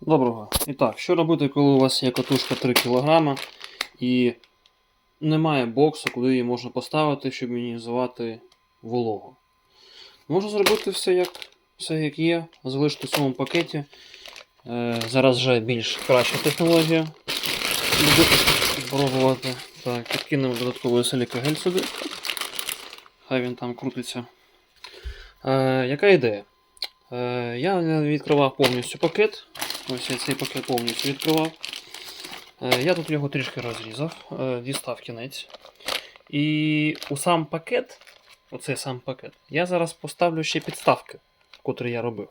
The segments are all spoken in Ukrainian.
Доброго. І так, що робити, коли у вас є катушка 3 кг і немає боксу, куди її можна поставити, щоб мінімізувати вологу? Можна зробити все як, все як є, залишити в цьому пакеті. Е, зараз вже більш краща технологія. Буду пробувати. Так, підкинемо додатковий силікагель сюди. Хай він там крутиться. Е, яка ідея? Е, я відкривав повністю пакет. Ось я цей пакет повністю відкривав. Е, я тут його трішки розрізав, е, дістав кінець. І у сам пакет, оцей сам пакет, я зараз поставлю ще підставки, котрі я робив.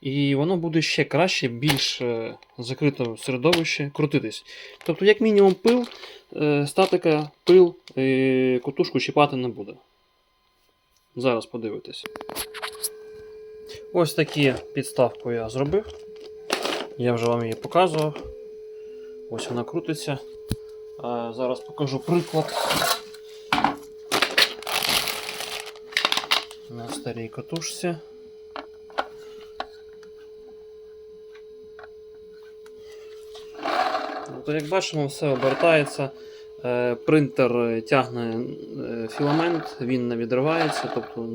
І воно буде ще краще, більш е, закритому середовищі крутитись. Тобто, як мінімум, пил, статика, пил, котушку чіпати не буде. Зараз подивитесь. Ось такі підставку я зробив. Я вже вам її показував. Ось вона крутиться. А зараз покажу приклад. На старій катушці. Тобто, як бачимо, все обертається. Е, Принтер тягне е, філамент, він не відривається, тобто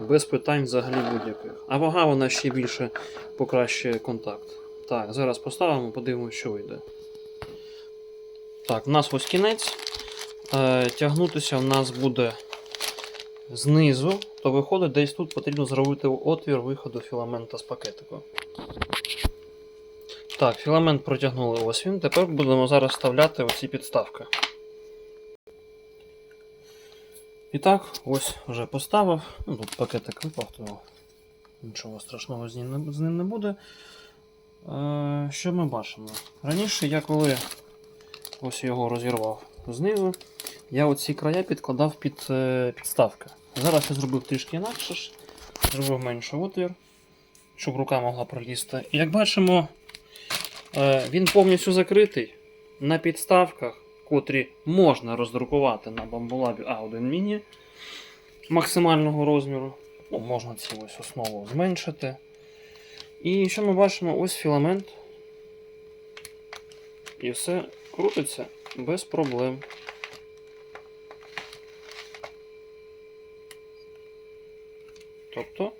без питань взагалі будь-яких. А вага вона ще більше покращує контакт. Так, зараз поставимо, подивимося, що вийде. Так, у нас ось кінець. Е, тягнутися в нас буде знизу, то виходить, десь тут потрібно зробити отвір виходу філамента з пакетику. Так, філамент протягнули ось він. Тепер будемо зараз вставляти оці підставки. І так, ось вже поставив. Ну, тут пакетик випав, то нічого страшного з ним не, з ним не буде. Е, що ми бачимо? Раніше я коли ось його розірвав знизу, я оці края підкладав під е, підставки. Зараз я зробив трішки інакше, зробив менший отвір, щоб рука могла пролізти. І як бачимо, е, він повністю закритий на підставках, котрі можна роздрукувати на бамбулабі A1 Mini максимального розміру. Ну, можна цю ось основу зменшити. І що ми бачимо? Ось філамент. І все крутиться без проблем. Тобто,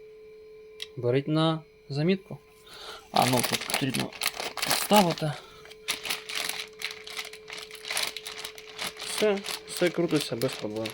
беріть на замітку. А ну тут потрібно ставити. Все, все крутиться без проблем.